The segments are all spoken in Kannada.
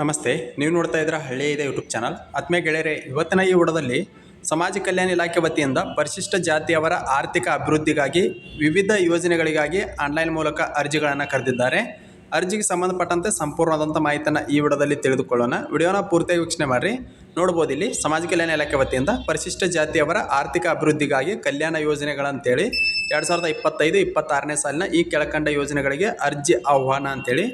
ನಮಸ್ತೆ, ನೀವು ನೋಡ್ತಾ ಇದ್ದೀರಾ ಹಳ್ಳಿ ಇದೆ ಯೂಟ್ಯೂಬ್ ಚಾನಲ್ ಆತ್ಮೀಯ ಗೆಳೆಯರೆ, ಇವತ್ತಿನ ಈ ವಿಡೋದಲ್ಲಿ ಸಮಾಜ ಕಲ್ಯಾಣ ಇಲಾಖೆ ವತಿಯಿಂದ ಪರಿಶಿಷ್ಟ ಜಾತಿಯವರ ಆರ್ಥಿಕ ಅಭಿವೃದ್ಧಿಗಾಗಿ ವಿವಿಧ ಯೋಜನೆಗಳಿಗಾಗಿ ಆನ್ಲೈನ್ ಮೂಲಕ ಅರ್ಜಿಗಳನ್ನು ಕರೆದಿದ್ದಾರೆ. ಅರ್ಜಿಗೆ ಸಂಬಂಧಪಟ್ಟಂತೆ ಸಂಪೂರ್ಣವಾದಂಥ ಮಾಹಿತಿಯನ್ನು ಈ ವಿಡೋದಲ್ಲಿ ತಿಳಿದುಕೊಳ್ಳೋಣ. ವಿಡಿಯೋನ ಪೂರ್ತಿಯಾಗಿ ವೀಕ್ಷಣೆ ಮಾಡಿರಿ. ನೋಡ್ಬೋದು ಇಲ್ಲಿ ಸಮಾಜ ಕಲ್ಯಾಣ ಇಲಾಖೆ ವತಿಯಿಂದ ಪರಿಶಿಷ್ಟ ಜಾತಿಯವರ ಆರ್ಥಿಕ ಅಭಿವೃದ್ಧಿಗಾಗಿ ಕಲ್ಯಾಣ ಯೋಜನೆಗಳಂತೇಳಿ ಎರಡು ಸಾವಿರದ ಇಪ್ಪತ್ತೈದು ಇಪ್ಪತ್ತಾರನೇ ಸಾಲಿನ ಈ ಕೆಳಕಂಡ ಯೋಜನೆಗಳಿಗೆ ಅರ್ಜಿ ಆಹ್ವಾನ ಅಂತೇಳಿ.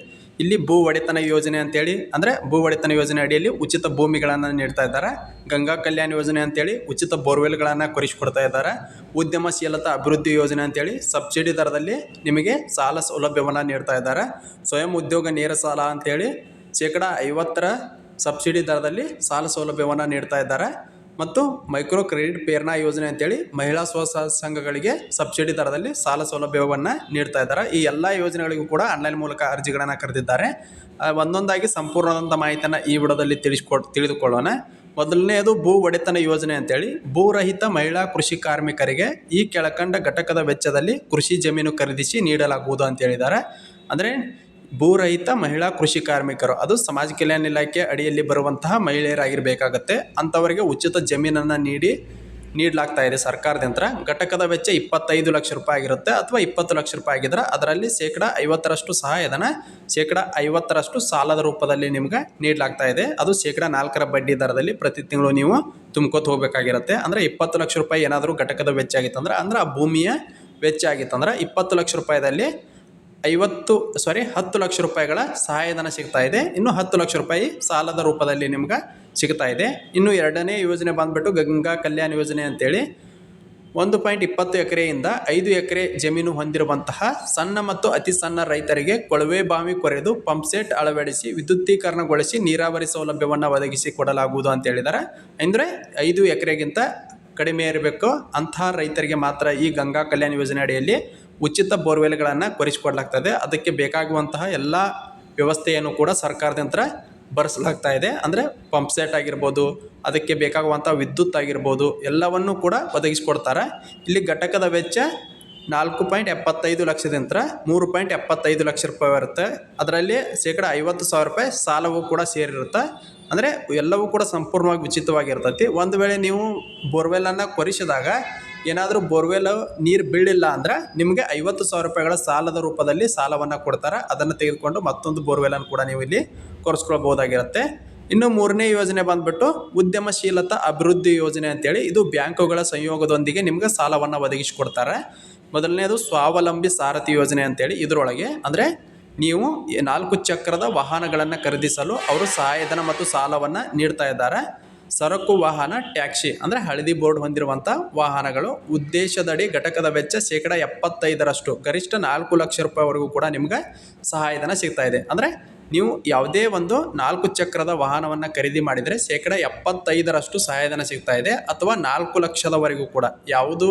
ಇಲ್ಲಿ ಭೂ ಒಡೆತನ ಯೋಜನೆ ಅಂತೇಳಿ, ಅಂದರೆ ಭೂ ಒಡೆತನ ಯೋಜನೆ ಅಡಿಯಲ್ಲಿ ಉಚಿತ ಭೂಮಿಗಳನ್ನು ನೀಡ್ತಾ ಇದ್ದಾರೆ. ಗಂಗಾ ಕಲ್ಯಾಣ ಯೋಜನೆ ಅಂತೇಳಿ ಉಚಿತ ಬೋರ್ವೆಲ್ಗಳನ್ನು ಕೊರಿಸಿಕೊಡ್ತಾ ಇದ್ದಾರೆ. ಉದ್ಯಮಶೀಲತಾ ಅಭಿವೃದ್ಧಿ ಯೋಜನೆ ಅಂತೇಳಿ ಸಬ್ಸಿಡಿ ದರದಲ್ಲಿ ನಿಮಗೆ ಸಾಲ ಸೌಲಭ್ಯವನ್ನು ನೀಡ್ತಾ ಇದ್ದಾರೆ. ಸ್ವಯಂ ಉದ್ಯೋಗ ನೇರ ಸಾಲ ಅಂತೇಳಿ ಶೇಕಡ ಐವತ್ತರ ಸಬ್ಸಿಡಿ ದರದಲ್ಲಿ ಸಾಲ ಸೌಲಭ್ಯವನ್ನು ನೀಡ್ತಾ ಇದ್ದಾರೆ. ಮತ್ತು ಮೈಕ್ರೋ ಕ್ರೆಡಿಟ್ ಪೇರ್ನಾ ಯೋಜನೆ ಅಂತೇಳಿ ಮಹಿಳಾ ಸ್ವಸಹಾಯ ಸಂಘಗಳಿಗೆ ಸಬ್ಸಿಡಿ ದರದಲ್ಲಿ ಸಾಲ ಸೌಲಭ್ಯವನ್ನು ನೀಡ್ತಾ ಇದ್ದಾರೆ. ಈ ಎಲ್ಲ ಯೋಜನೆಗಳಿಗೂ ಕೂಡ ಆನ್ಲೈನ್ ಮೂಲಕ ಅರ್ಜಿಗಳನ್ನು ಕರೆದಿದ್ದಾರೆ. ಒಂದೊಂದಾಗಿ ಸಂಪೂರ್ಣವಾದಂಥ ಮಾಹಿತಿಯನ್ನು ಈ ವಿಡಿಯೋದಲ್ಲಿ ತಿಳಿಸ್ಕೊ, ತಿಳಿದುಕೊಳ್ಳೋಣ. ಮೊದಲನೆಯದು ಭೂ ಒಡೆತನ ಯೋಜನೆ ಅಂತೇಳಿ. ಭೂರಹಿತ ಮಹಿಳಾ ಕೃಷಿ ಕಾರ್ಮಿಕರಿಗೆ ಈ ಕೆಳಕಂಡ ಘಟಕದ ವೆಚ್ಚದಲ್ಲಿ ಕೃಷಿ ಜಮೀನು ಖರೀದಿಸಿ ನೀಡಲಾಗುವುದು ಅಂತ ಹೇಳಿದ್ದಾರೆ. ಅಂದರೆ ಭೂರಹಿತ ಮಹಿಳಾ ಕೃಷಿ ಕಾರ್ಮಿಕರು. ಅದು ಸಮಾಜ ಕಲ್ಯಾಣ ಇಲಾಖೆ ಅಡಿಯಲ್ಲಿ ಬರುವಂತಹ ಮಹಿಳೆಯರಾಗಿರಬೇಕಾಗತ್ತೆ. ಅಂಥವರಿಗೆ ಉಚಿತ ಜಮೀನನ್ನು ನೀಡಿ ನೀಡಲಾಗ್ತಾ ಇದೆ ಸರ್ಕಾರದಿಂದ ಘಟಕದ ವೆಚ್ಚ ಇಪ್ಪತ್ತೈದು ಲಕ್ಷ ರೂಪಾಯಿ ಆಗಿರುತ್ತೆ ಅಥವಾ ಇಪ್ಪತ್ತು ಲಕ್ಷ ರೂಪಾಯಿ ಆಗಿದ್ರೆ ಅದರಲ್ಲಿ ಶೇಕಡ ಐವತ್ತರಷ್ಟು ಸಹಾಯಧನ, ಶೇಕಡ ಐವತ್ತರಷ್ಟು ಸಾಲದ ರೂಪದಲ್ಲಿ ನಿಮ್ಗೆ ನೀಡಲಾಗ್ತಾ ಇದೆ. ಅದು ಶೇಕಡ ನಾಲ್ಕರ ಬಡ್ಡಿ ದರದಲ್ಲಿ ಪ್ರತಿ ತಿಂಗಳು ನೀವು ತುಂಬ್ಕೋತ ಹೋಗಬೇಕಾಗಿರುತ್ತೆ. ಅಂದರೆ ಇಪ್ಪತ್ತು ಲಕ್ಷ ರೂಪಾಯಿ ಏನಾದರೂ ಘಟಕದ ವೆಚ್ಚ ಆಗಿತ್ತಂದ್ರೆ, ಅಂದ್ರೆ ಆ ಭೂಮಿಯ ವೆಚ್ಚ ಆಗಿತ್ತಂದ್ರೆ ಇಪ್ಪತ್ತು ಲಕ್ಷ ರೂಪಾಯಿದಲ್ಲಿ ಐವತ್ತು ಸಾರಿ ಹತ್ತು ಲಕ್ಷ ರೂಪಾಯಿಗಳ ಸಹಾಯಧನ ಸಿಗ್ತಾ ಇದೆ. ಇನ್ನು ಹತ್ತು ಲಕ್ಷ ರೂಪಾಯಿ ಸಾಲದ ರೂಪದಲ್ಲಿ ನಿಮ್ಗೆ ಸಿಗ್ತಾ ಇದೆ. ಇನ್ನು ಎರಡನೇ ಯೋಜನೆ ಬಂದ್ಬಿಟ್ಟು ಗಂಗಾ ಕಲ್ಯಾಣ ಯೋಜನೆ ಅಂತೇಳಿ. ಒಂದು ಪಾಯಿಂಟ್ ಇಪ್ಪತ್ತು ಎಕರೆಯಿಂದ ಐದು ಎಕರೆ ಜಮೀನು ಹೊಂದಿರುವಂತಹ ಸಣ್ಣ ಮತ್ತು ಅತಿ ಸಣ್ಣ ರೈತರಿಗೆ ಕೊಳವೆ ಬಾವಿ ಕೊರೆದು ಪಂಪ್ಸೆಟ್ ಅಳವಡಿಸಿ ವಿದ್ಯುತ್ತೀಕರಣಗೊಳಿಸಿ ನೀರಾವರಿ ಸೌಲಭ್ಯವನ್ನು ಒದಗಿಸಿ ಕೊಡಲಾಗುವುದು ಅಂತ ಹೇಳಿದ್ದಾರೆ ಅಂದರೆ ಐದು ಎಕರೆಗಿಂತ ಕಡಿಮೆ ಇರಬೇಕು. ಅಂತಹ ರೈತರಿಗೆ ಮಾತ್ರ ಈ ಗಂಗಾ ಕಲ್ಯಾಣ ಯೋಜನೆ ಅಡಿಯಲ್ಲಿ ಉಚಿತ ಬೋರ್ವೆಲ್ಗಳನ್ನು ಕೊರಿಸಿಕೊಡ್ಲಾಗ್ತದೆ ಅದಕ್ಕೆ ಬೇಕಾಗುವಂತಹ ಎಲ್ಲ ವ್ಯವಸ್ಥೆಯನ್ನು ಕೂಡ ಸರ್ಕಾರದಿಂದ ಬರೆಸಲಾಗ್ತಾ ಇದೆ ಅಂದರೆ ಪಂಪ್ ಸೆಟ್ ಆಗಿರ್ಬೋದು, ಅದಕ್ಕೆ ಬೇಕಾಗುವಂಥ ವಿದ್ಯುತ್ ಆಗಿರ್ಬೋದು, ಎಲ್ಲವನ್ನು ಕೂಡ ಒದಗಿಸ್ಕೊಡ್ತಾರೆ. ಇಲ್ಲಿ ಘಟಕದ ವೆಚ್ಚ ನಾಲ್ಕು ಪಾಯಿಂಟ್ ಎಪ್ಪತ್ತೈದು ಲಕ್ಷದಿಂದ ಮೂರು ಪಾಯಿಂಟ್ ಎಪ್ಪತ್ತೈದು ಲಕ್ಷ ರೂಪಾಯಿ ಬರುತ್ತೆ. ಅದರಲ್ಲಿ ಶೇಕಡ ಐವತ್ತು ಸಾವಿರ ರೂಪಾಯಿ ಸಾಲವೂ ಕೂಡ ಸೇರಿರುತ್ತೆ. ಅಂದರೆ ಎಲ್ಲವೂ ಕೂಡ ಸಂಪೂರ್ಣವಾಗಿ ಉಚಿತವಾಗಿರ್ತೈತಿ. ಒಂದು ವೇಳೆ ನೀವು ಬೋರ್ವೆಲನ್ನು ಕೊರಿಸಿದಾಗ ಏನಾದರೂ ಬೋರ್ವೆಲ್ ನೀರು ಬೀಳಿಲ್ಲ ಅಂದ್ರೆ ನಿಮಗೆ ಐವತ್ತು ಸಾವಿರ ರೂಪಾಯಿಗಳ ಸಾಲದ ರೂಪದಲ್ಲಿ ಸಾಲವನ್ನು ಕೊಡ್ತಾರೆ. ಅದನ್ನು ತೆಗೆದುಕೊಂಡು ಮತ್ತೊಂದು ಬೋರ್ವೆಲನ್ನು ಕೂಡ ನೀವು ಇಲ್ಲಿ ಕೊರೆಸ್ಕೊಳ್ಬೋದಾಗಿರುತ್ತೆ ಇನ್ನು ಮೂರನೇ ಯೋಜನೆ ಬಂದ್ಬಿಟ್ಟು ಉದ್ಯಮಶೀಲತಾ ಅಭಿವೃದ್ಧಿ ಯೋಜನೆ ಅಂತೇಳಿ ಇದು ಬ್ಯಾಂಕುಗಳ ಸಂಯೋಗದೊಂದಿಗೆ ನಿಮಗೆ ಸಾಲವನ್ನು ಒದಗಿಸಿಕೊಡ್ತಾರೆ. ಮೊದಲನೇದು ಸ್ವಾವಲಂಬಿ ಸಾರಥಿ ಯೋಜನೆ ಅಂತೇಳಿ ಇದರೊಳಗೆ ಅಂದರೆ ನೀವು ನಾಲ್ಕು ಚಕ್ರದ ವಾಹನಗಳನ್ನು ಖರೀದಿಸಲು ಅವರು ಸಹಾಯಧನ ಮತ್ತು ಸಾಲವನ್ನು ನೀಡ್ತಾ ಇದ್ದಾರೆ. ಸರಕು ವಾಹನ, ಟ್ಯಾಕ್ಸಿ ಅಂದರೆ ಹಳದಿ ಬೋರ್ಡ್ ಹೊಂದಿರುವಂಥ ವಾಹನಗಳು. ಉದ್ದೇಶದಡಿ ಘಟಕದ ವೆಚ್ಚ ಶೇಕಡ ಎಪ್ಪತ್ತೈದರಷ್ಟು. ಗರಿಷ್ಠ ನಾಲ್ಕು ಲಕ್ಷ ರೂಪಾಯಿವರೆಗೂ ಕೂಡ ನಿಮ್ಗೆ ಸಹಾಯಧನ ಸಿಗ್ತಾ ಇದೆ. ಅಂದರೆ ನೀವು ಯಾವುದೇ ಒಂದು ನಾಲ್ಕು ಚಕ್ರದ ವಾಹನವನ್ನು ಖರೀದಿ ಮಾಡಿದರೆ ಶೇಕಡ ಎಪ್ಪತ್ತೈದರಷ್ಟು ಸಹಾಯಧನ ಸಿಗ್ತಾ ಇದೆ. ಅಥವಾ ನಾಲ್ಕು ಲಕ್ಷದವರೆಗೂ ಕೂಡ. ಯಾವುದು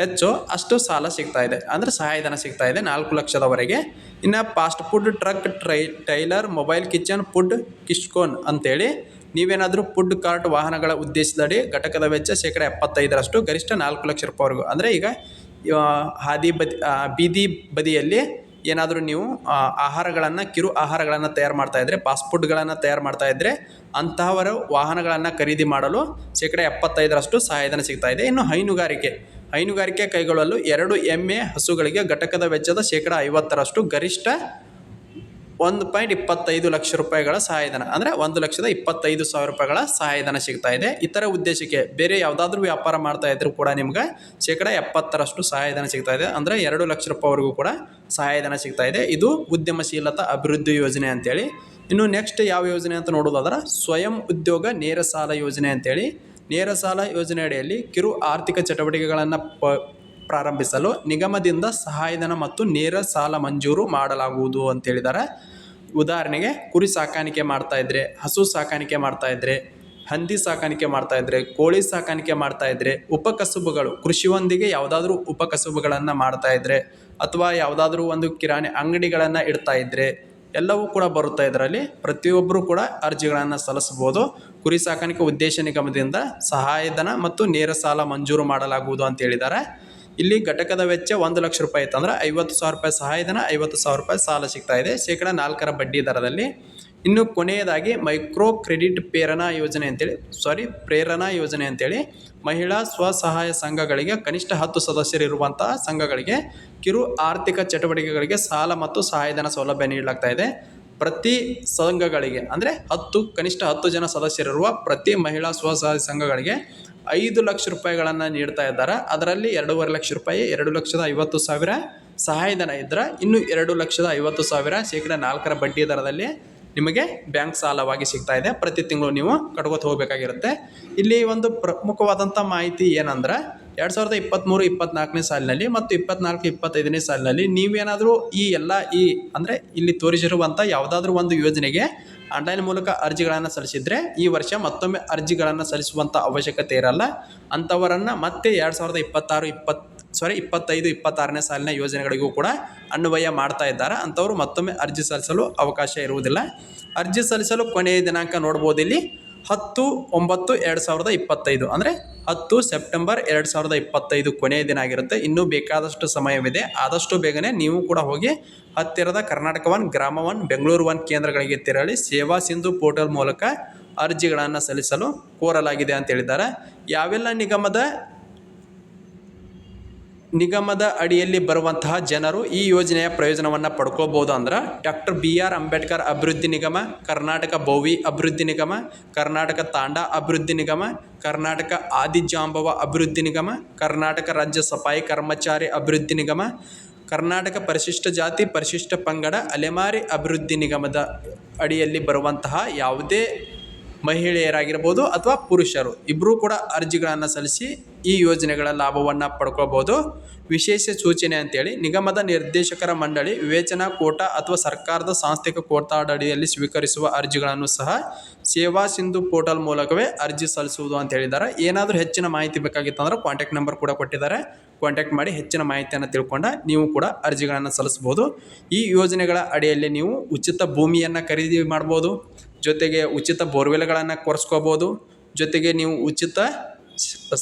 ಹೆಚ್ಚು, ಅಷ್ಟು ಸಾಲ ಸಿಗ್ತಾ ಇದೆ. ಅಂದರೆ ಸಹಾಯಧನ ಸಿಗ್ತಾ ಇದೆ ನಾಲ್ಕು ಲಕ್ಷದವರೆಗೆ. ಇನ್ನು fast food truck trailer mobile kitchen food ಕಿಶ್ಕೋನ್ ಅಂತೇಳಿ ನೀವೇನಾದರೂ ಫುಡ್ ಕಾರ್ಟ್ ವಾಹನಗಳ ಉದ್ದೇಶದಡಿ ಘಟಕದ ವೆಚ್ಚ ಶೇಕಡ ಎಪ್ಪತ್ತೈದರಷ್ಟು, ಗರಿಷ್ಠ ನಾಲ್ಕು ಲಕ್ಷ ರೂಪಾಯಿವರೆಗೂ. ಅಂದರೆ ಈಗ ಹಾದಿ ಬದಿ ಬೀದಿ ಬದಿಯಲ್ಲಿ ಏನಾದರೂ ನೀವು ಆಹಾರಗಳನ್ನು, ಕಿರು ಆಹಾರಗಳನ್ನು ತಯಾರು ಮಾಡ್ತಾ ಇದ್ದರೆ ಫಾಸ್ಟ್ ಫುಡ್ಗಳನ್ನು ತಯಾರು ಇದ್ದರೆ ಅಂತಹವರ ವಾಹನಗಳನ್ನು ಖರೀದಿ ಮಾಡಲು ಶೇಕಡ ಎಪ್ಪತ್ತೈದರಷ್ಟು ಸಹಾಯಧನ ಸಿಗ್ತಾ ಇದೆ. ಇನ್ನು ಹೈನುಗಾರಿಕೆ. ಹೈನುಗಾರಿಕೆ ಕೈಗೊಳ್ಳಲು ಎರಡು ಎಮ್ಮೆ ಹಸುಗಳಿಗೆ ಘಟಕದ ವೆಚ್ಚದ ಶೇಕಡ ಐವತ್ತರಷ್ಟು, ಗರಿಷ್ಠ ಒಂದು ಪಾಯಿಂಟ್ ಇಪ್ಪತ್ತೈದು ಲಕ್ಷ ರೂಪಾಯಿಗಳ ಸಹಾಯಧನ. ಅಂದರೆ ಒಂದು ಲಕ್ಷದ ಇಪ್ಪತ್ತೈದು ಸಾವಿರ ರೂಪಾಯಿಗಳ ಸಹಾಯಧನ ಸಿಗ್ತಾ ಇದೆ. ಇತರ ಉದ್ದೇಶಕ್ಕೆ ಬೇರೆ ಯಾವುದಾದ್ರೂ ವ್ಯಾಪಾರ ಮಾಡ್ತಾ ಇದ್ರೂ ಕೂಡ ನಿಮ್ಗೆ ಶೇಕಡ ಎಪ್ಪತ್ತರಷ್ಟು ಸಹಾಯಧನ ಸಿಗ್ತಾ ಇದೆ. ಅಂದರೆ ಎರಡು ಲಕ್ಷ ರೂಪಾಯಿವರೆಗೂ ಕೂಡ ಸಹಾಯಧನ ಸಿಗ್ತಾ ಇದೆ. ಇದು ಉದ್ಯಮಶೀಲತಾ ಅಭಿವೃದ್ಧಿ ಯೋಜನೆ ಅಂತೇಳಿ. ಇನ್ನು ನೆಕ್ಸ್ಟ್ ಯಾವ ಯೋಜನೆ ಅಂತ ನೋಡೋದಾದ್ರೆ ಸ್ವಯಂ ಉದ್ಯೋಗ ನೇರ ಸಾಲ ಯೋಜನೆ ಅಂತೇಳಿ. ನೇರ ಸಾಲ ಯೋಜನೆ ಅಡಿಯಲ್ಲಿ ಕಿರು ಆರ್ಥಿಕ ಚಟುವಟಿಕೆಗಳನ್ನು ಪ, ಪ್ರಾರಂಭಿಸಲು ನಿಗಮದಿಂದ ಸಹಾಯಧನ ಮತ್ತು ನೇರ ಸಾಲ ಮಂಜೂರು ಮಾಡಲಾಗುವುದು ಅಂತ ಹೇಳಿದ್ದಾರೆ. ಉದಾಹರಣೆಗೆ ಕುರಿ ಸಾಕಾಣಿಕೆ ಮಾಡ್ತಾ ಇದ್ರೆ, ಹಸು ಸಾಕಾಣಿಕೆ ಮಾಡ್ತಾ ಇದ್ರೆ, ಹಂದಿ ಸಾಕಾಣಿಕೆ ಮಾಡ್ತಾ ಇದ್ರೆ, ಕೋಳಿ ಸಾಕಾಣಿಕೆ ಮಾಡ್ತಾ ಇದ್ರೆ ಉಪಕಸುಬುಗಳು, ಕೃಷಿಯೊಂದಿಗೆ ಯಾವುದಾದ್ರೂ ಉಪಕಸುಬುಗಳನ್ನು ಮಾಡ್ತಾ ಇದ್ರೆ ಅಥವಾ ಯಾವುದಾದ್ರೂ ಒಂದು ಕಿರಾಣಿ ಅಂಗಡಿಗಳನ್ನು ಇಡ್ತಾ ಇದ್ರೆ ಎಲ್ಲವೂ ಕೂಡ ಬರುತ್ತಾ ಇದರಲ್ಲಿ. ಪ್ರತಿಯೊಬ್ಬರು ಕೂಡ ಅರ್ಜಿಗಳನ್ನು ಸಲ್ಲಿಸ್ಬೋದು ಕುರಿ ಸಾಕಾಣಿಕೆ ಉದ್ದೇಶ ನಿಗಮದಿಂದ ಸಹಾಯಧನ ಮತ್ತು ನೇರ ಸಾಲ ಮಂಜೂರು ಮಾಡಲಾಗುವುದು ಅಂತ ಹೇಳಿದ್ದಾರೆ. ಇಲ್ಲಿ ಘಟಕದ ವೆಚ್ಚ ಒಂದು ಲಕ್ಷ ರೂಪಾಯಿ ಇತ್ತಂದ್ರೆ ಐವತ್ತು ಸಾವಿರ ರೂಪಾಯಿ ಸಹಾಯಧನ, ಐವತ್ತು ಸಾವಿರ ರೂಪಾಯಿ ಸಾಲ ಸಿಗ್ತಾ ಇದೆ. ಶೇಕಡ ನಾಲ್ಕರ ಬಡ್ಡಿ ದರದಲ್ಲಿ. ಇನ್ನು ಕೊನೆಯದಾಗಿ ಮೈಕ್ರೋ ಕ್ರೆಡಿಟ್ ಪ್ರೇರಣಾ ಯೋಜನೆ ಅಂತೇಳಿ ಸಾರಿ ಪ್ರೇರಣಾ ಯೋಜನೆ ಅಂತೇಳಿ ಮಹಿಳಾ ಸ್ವಸಹಾಯ ಸಂಘಗಳಿಗೆ, ಕನಿಷ್ಠ ಹತ್ತು ಸದಸ್ಯರಿರುವಂತಹ ಸಂಘಗಳಿಗೆ ಕಿರು ಆರ್ಥಿಕ ಚಟುವಟಿಕೆಗಳಿಗೆ ಸಾಲ ಮತ್ತು ಸಹಾಯಧನ ಸೌಲಭ್ಯ ನೀಡಲಾಗ್ತಾ ಇದೆ. ಪ್ರತಿ ಸಂಘಗಳಿಗೆ, ಅಂದರೆ ಹತ್ತು, ಕನಿಷ್ಠ ಹತ್ತು ಜನ ಸದಸ್ಯರಿರುವ ಪ್ರತಿ ಮಹಿಳಾ ಸ್ವಸಹಾಯ ಸಂಘಗಳಿಗೆ ಐದು ಲಕ್ಷ ರೂಪಾಯಿಗಳನ್ನು ನೀಡ್ತಾ ಇದ್ದಾರೆ. ಅದರಲ್ಲಿ ಎರಡೂವರೆ ಲಕ್ಷ ರೂಪಾಯಿ, ಎರಡು ಲಕ್ಷದ ಐವತ್ತು ಸಾವಿರ ಸಹಾಯಧನ ಇದ್ದರೆ ಇನ್ನು ಎರಡು ಲಕ್ಷದ ಐವತ್ತು ಸಾವಿರ ಶೇಕಡ ನಾಲ್ಕರ ಬಡ್ಡಿ ದರದಲ್ಲಿ ನಿಮಗೆ ಬ್ಯಾಂಕ್ ಸಾಲವಾಗಿ ಸಿಗ್ತಾ ಇದೆ. ಪ್ರತಿ ತಿಂಗಳು ನೀವು ಕಟ್ಕೋತ ಹೋಗಬೇಕಾಗಿರುತ್ತೆ. ಇಲ್ಲಿ ಒಂದು ಪ್ರಮುಖವಾದಂಥ ಮಾಹಿತಿ ಏನಂದ್ರೆ ಎರಡು ಸಾವಿರದ ಇಪ್ಪತ್ತ್ಮೂರು ಇಪ್ಪತ್ತ್ನಾಲ್ಕನೇ ಸಾಲಿನಲ್ಲಿ ಮತ್ತು ಇಪ್ಪತ್ನಾಲ್ಕು, ಇಪ್ಪತ್ತೈದನೇ ಸಾಲಿನಲ್ಲಿ ನೀವೇನಾದರೂ ಈ ಎಲ್ಲ ಈ ಅಂದರೆ ಇಲ್ಲಿ ತೋರಿಸಿರುವಂಥ ಯಾವುದಾದ್ರೂ ಒಂದು ಯೋಜನೆಗೆ ಆನ್ಲೈನ್ ಮೂಲಕ ಅರ್ಜಿಗಳನ್ನು ಸಲ್ಲಿಸಿದರೆ ಈ ವರ್ಷ ಮತ್ತೊಮ್ಮೆ ಅರ್ಜಿಗಳನ್ನು ಸಲ್ಲಿಸುವಂಥ ಅವಶ್ಯಕತೆ ಇರಲ್ಲ. ಅಂಥವರನ್ನು ಮತ್ತೆ ಎರಡು ಸಾವಿರದ ಇಪ್ಪತ್ತಾರು ಇಪ್ಪತ್ತು ಸಾರಿ ಇಪ್ಪತ್ತೈದು, ಇಪ್ಪತ್ತಾರನೇ ಸಾಲಿನ ಯೋಜನೆಗಳಿಗೂ ಕೂಡ ಅನ್ವಯ ಮಾಡ್ತಾ ಇದ್ದಾರೆ. ಅಂಥವ್ರು ಮತ್ತೊಮ್ಮೆ ಅರ್ಜಿ ಸಲ್ಲಿಸಲು ಅವಕಾಶ ಇರುವುದಿಲ್ಲ. ಅರ್ಜಿ ಸಲ್ಲಿಸಲು ಕೊನೆಯ ದಿನಾಂಕ ನೋಡ್ಬೋದು ಇಲ್ಲಿ. ಹತ್ತು ಒಂಬತ್ತು ಎರಡು ಸಾವಿರದ ಇಪ್ಪತ್ತೈದು. ಅಂದರೆ ಹತ್ತು ಸೆಪ್ಟೆಂಬರ್ ಎರಡು ಸಾವಿರದ ಇಪ್ಪತ್ತೈದು ಕೊನೆಯ ದಿನ ಆಗಿರುತ್ತೆ. ಇನ್ನೂ ಬೇಕಾದಷ್ಟು ಸಮಯವಿದೆ. ಆದಷ್ಟು ಬೇಗನೆ ನೀವು ಕೂಡ ಹೋಗಿ ಹತ್ತಿರದ Karnataka One Grama One Bengaluru One ಕೇಂದ್ರಗಳಿಗೆ ತೆರಳಿ ಸೇವಾ ಸಿಂಧು ಪೋರ್ಟಲ್ ಮೂಲಕ ಅರ್ಜಿಗಳನ್ನು ಸಲ್ಲಿಸಲು ಕೋರಲಾಗಿದೆ ಅಂತ ಹೇಳಿದ್ದಾರೆ. ಯಾವೆಲ್ಲ ನಿಗಮದ ನಿಗಮದ ಅಡಿಯಲ್ಲಿ ಬರುವಂತಹ ಜನರು ಈ ಯೋಜನೆಯ ಪ್ರಯೋಜನವನ್ನು ಪಡ್ಕೋಬೋದು ಅಂದ್ರೆ ಡಾಕ್ಟರ್ ಬಿ ಆರ್ ಅಂಬೇಡ್ಕರ್ ಅಭಿವೃದ್ಧಿ ನಿಗಮ ಕರ್ನಾಟಕ ಬೋವಿ ಅಭಿವೃದ್ಧಿ ನಿಗಮ ಕರ್ನಾಟಕ ತಾಂಡಾ ಅಭಿವೃದ್ಧಿ ನಿಗಮ ಕರ್ನಾಟಕ ಆದಿಜಾಂಬವ ಅಭಿವೃದ್ಧಿ ನಿಗಮ ಕರ್ನಾಟಕ ರಾಜ್ಯ ಸಫಾಯಿ ಕರ್ಮಚಾರಿ ಅಭಿವೃದ್ಧಿ ನಿಗಮ ಕರ್ನಾಟಕ ಪರಿಶಿಷ್ಟ ಜಾತಿ ಪರಿಶಿಷ್ಟ ಪಂಗಡ ಅಲೆಮಾರಿ ಅಭಿವೃದ್ಧಿ ನಿಗಮದ ಅಡಿಯಲ್ಲಿ ಬರುವಂತಹ ಯಾವುದೇ ಮಹಿಳೆಯರಾಗಿರ್ಬೋದು ಅಥವಾ ಪುರುಷರು ಇಬ್ಬರೂ ಕೂಡ ಅರ್ಜಿಗಳನ್ನು ಸಲ್ಲಿಸಿ ಈ ಯೋಜನೆಗಳ ಲಾಭವನ್ನು ಪಡ್ಕೋಬೋದು ವಿಶೇಷ ಸೂಚನೆ ಅಂತೇಳಿ, ನಿಗಮದ ನಿರ್ದೇಶಕರ ಮಂಡಳಿ ವಿವೇಚನಾ ಕೋಟಾ ಅಥವಾ ಸರ್ಕಾರದ ಸಾಂಸ್ಥಿಕ ಕೋಟಾಡಡಿಯಲ್ಲಿ ಸ್ವೀಕರಿಸುವ ಅರ್ಜಿಗಳನ್ನು ಸಹ ಸೇವಾ ಸಿಂಧು ಪೋರ್ಟಲ್ ಮೂಲಕವೇ ಅರ್ಜಿ ಸಲ್ಲಿಸುವುದು ಅಂತ ಹೇಳಿದ್ದಾರೆ. ಏನಾದರೂ ಹೆಚ್ಚಿನ ಮಾಹಿತಿ ಬೇಕಾಗಿತ್ತಂದ್ರೆ ಕಾಂಟ್ಯಾಕ್ಟ್ ನಂಬರ್ ಕೂಡ ಕೊಟ್ಟಿದ್ದಾರೆ. ಕಾಂಟ್ಯಾಕ್ಟ್ ಮಾಡಿ ಹೆಚ್ಚಿನ ಮಾಹಿತಿಯನ್ನು ತಿಳ್ಕೊಂಡ ನೀವು ಕೂಡ ಅರ್ಜಿಗಳನ್ನು ಸಲ್ಲಿಸ್ಬೋದು. ಈ ಯೋಜನೆಗಳ ಅಡಿಯಲ್ಲಿ ನೀವು ಉಚಿತ ಭೂಮಿಯನ್ನು ಖರೀದಿ ಮಾಡ್ಬೋದು. ಜೊತೆಗೆ ಉಚಿತ ಬೋರ್ವೆಲ್ಗಳನ್ನು ಕೊರೆಸ್ಕೋಬೋದು. ಜೊತೆಗೆ ನೀವು ಉಚಿತ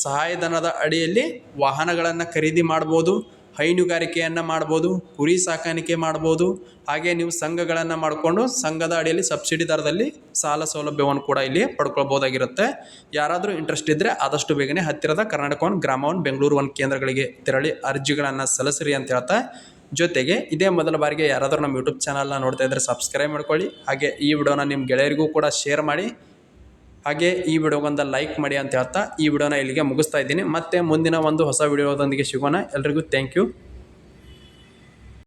ಸಹಾಯಧನದ ಅಡಿಯಲ್ಲಿ ವಾಹನಗಳನ್ನು ಖರೀದಿ ಮಾಡ್ಬೋದು, ಹೈನುಗಾರಿಕೆಯನ್ನು ಮಾಡ್ಬೋದು, ಕುರಿ ಸಾಕಾಣಿಕೆ ಮಾಡ್ಬೋದು. ಹಾಗೆ ನೀವು ಸಂಘಗಳನ್ನು ಮಾಡಿಕೊಂಡು ಸಂಘದ ಅಡಿಯಲ್ಲಿ ಸಬ್ಸಿಡಿ ದರದಲ್ಲಿ ಸಾಲ ಸೌಲಭ್ಯವನ್ನು ಕೂಡ ಇಲ್ಲಿ ಪಡ್ಕೊಳ್ಬೋದಾಗಿರುತ್ತೆ. ಯಾರಾದರೂ ಇಂಟ್ರೆಸ್ಟ್ ಇದ್ದರೆ ಆದಷ್ಟು ಬೇಗನೆ ಹತ್ತಿರದ Karnataka One, Grama One, Bengaluru One ಕೇಂದ್ರಗಳಿಗೆ ತೆರಳಿ ಅರ್ಜಿಗಳನ್ನು ಸಲ್ಲಿಸ್ರಿ ಅಂತ ಹೇಳ್ತಾ. ಜೊತೆಗೆ ಇದೇ ಮೊದಲ ಬಾರಿಗೆ ಯಾರಾದರೂ ನಮ್ಮ ಯೂಟ್ಯೂಬ್ ಚಾನಲ್ನ ನೋಡ್ತಾ ಇದ್ದರೆ ಸಬ್ಸ್ಕ್ರೈಬ್ ಮಾಡ್ಕೊಳ್ಳಿ. ಹಾಗೆ ಈ ವಿಡಿಯೋನ ನಿಮ್ಮ ಗೆಳೆಯರಿಗೂ ಕೂಡ ಶೇರ್ ಮಾಡಿ. ಹಾಗೆ ಈ ವಿಡಿಯೋಗೊಂದು ಲೈಕ್ ಮಾಡಿ ಅಂತ ಹೇಳ್ತಾ ಈ ವಿಡಿಯೋನ ಇಲ್ಲಿಗೆ ಮುಗಿಸ್ತಾ ಇದ್ದೀನಿ. ಮತ್ತೆ ಮುಂದಿನ ಒಂದು ಹೊಸ ವಿಡಿಯೋದೊಂದಿಗೆ ಸಿಗೋಣ. ಎಲ್ರಿಗೂ ಥ್ಯಾಂಕ್ ಯು